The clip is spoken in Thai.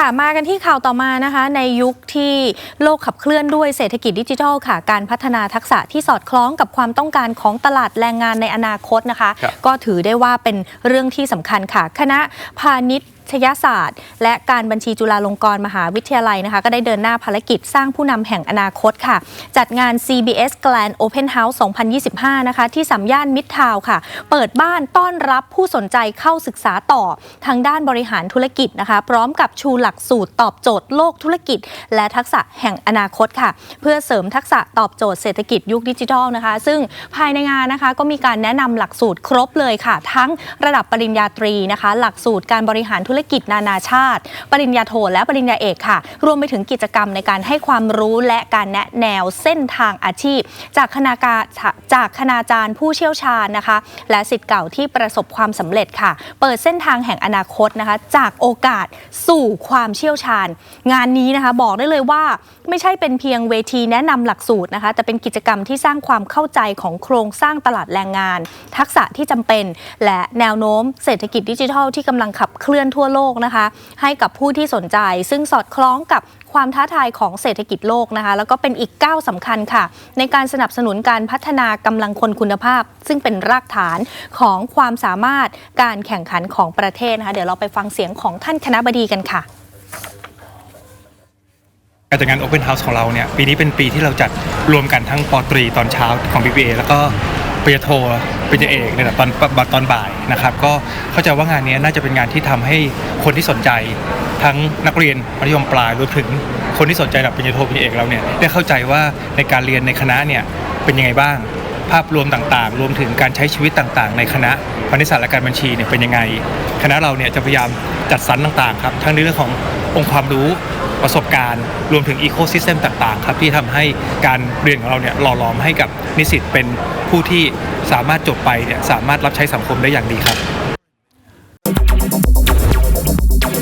ค่ะมากันที่ข่าวต่อมานะคะ ในยุคที่โลกขับเคลื่อนด้วยเศรษฐกิจดิจิทัลค่ะ การพัฒนาทักษะที่สอดคล้องกับความต้องการของตลาดแรงงานในอนาคตนะคะครับก็ถือได้ว่าเป็นเรื่องที่สำคัญค่ะ คณะพาณิชยศาสตร์ และการบัญชีจุฬาลงกรณ์มหาวิทยาลัยนะคะ ก็ได้เดินหน้าภารกิจสร้างผู้นำแห่งอนาคตค่ะ จัดงาน CBS Grand Open House 2025 นะคะ ที่สามย่านมิตรทาวน์ค่ะ เปิดบ้านต้อนรับผู้สนใจเข้าศึกษาต่อทางด้านบริหารธุรกิจนะคะ พร้อมกับชูหลักสูตรตอบโจทย์โลกธุรกิจ และทักษะแห่งอนาคตค่ะ เพื่อเสริมทักษะตอบโจทย์เศรษฐกิจยุคดิจิทัลนะคะ ซึ่งภายในงานนะคะก็มีการแนะนำหลักสูตรครบเลยค่ะ ทั้งระดับปริญญาตรีนะคะ หลักสูตรการบริหารธุรกิจนานาชาติ ปริญญาโทและปริญญาเอกค่ะ รวมไปถึงกิจกรรมในการให้ความรู้และการแนะแนวเส้นทางอาชีพ จากคณาการจากคณาจารย์ผู้เชี่ยวชาญนะคะ และสิทธิ์เก่าที่ประสบความสำเร็จค่ะ เปิดเส้นทางแห่งอนาคตนะคะ จากโอกาสสู่ความเชี่ยวชาญ งานนี้นะคะบอกได้เลยว่าไม่ใช่เป็นเพียงเวทีแนะนำหลักสูตรนะคะ แต่เป็นกิจกรรมที่สร้างความเข้าใจของโครงสร้างตลาดแรงงาน ทักษะที่จำเป็น และแนวโน้มเศรษฐกิจดิจิทัลที่กำลังขับเคลื่อนทั่วโลกนะคะ ให้กับผู้ที่สนใจ ซึ่งสอดคล้องกับความท้าทายของเศรษฐกิจโลกนะคะ แล้วก็เป็นอีกก้าวสำคัญค่ะ ในการสนับสนุนการพัฒนากำลังคนคุณภาพ ซึ่งเป็นรากฐานของความสามารถการแข่งขันของประเทศนะคะ เดี๋ยวเราไปฟังเสียงของท่านคณะบดีกันค่ะ การจัดงาน Open House ของเราเนี่ยปีนี้เป็นปีที่เราจัดรวมกันทั้งปตรีตอนเช้าของ BBA แล้วก็ปริญญาโทปริญญาเอกในตอนตอนบ่ายนะครับ ก็เข้าใจว่างานนี้น่าจะเป็นงานที่ทำให้คนที่สนใจ ทั้งนักเรียนมัธยมปลายรวมถึงคนที่สนใจระดับปริญญาโทปริญญาเอกเราเนี่ยได้เข้าใจว่าในการเรียนในคณะเนี่ยเป็นยังไงบ้าง ภาพรวมต่างๆ รวมถึงการใช้ชีวิตต่างๆ ในคณะคณิตศาสตร์และการบัญชีเนี่ยเป็นยังไง คณะเราเนี่ยจะพยายามจัดสรรต่างๆครับทั้งในเรื่องขององค์ความรู้ ประสบการณ์ รวมถึงอีโคซิสเต็มต่างๆ ครับ ที่ทำให้การเรียนของเราเนี่ยหล่อหลอมให้กับนิสิตเป็นผู้ที่สามารถจบไปเนี่ยสามารถรับใช้สังคมได้อย่างดีครับ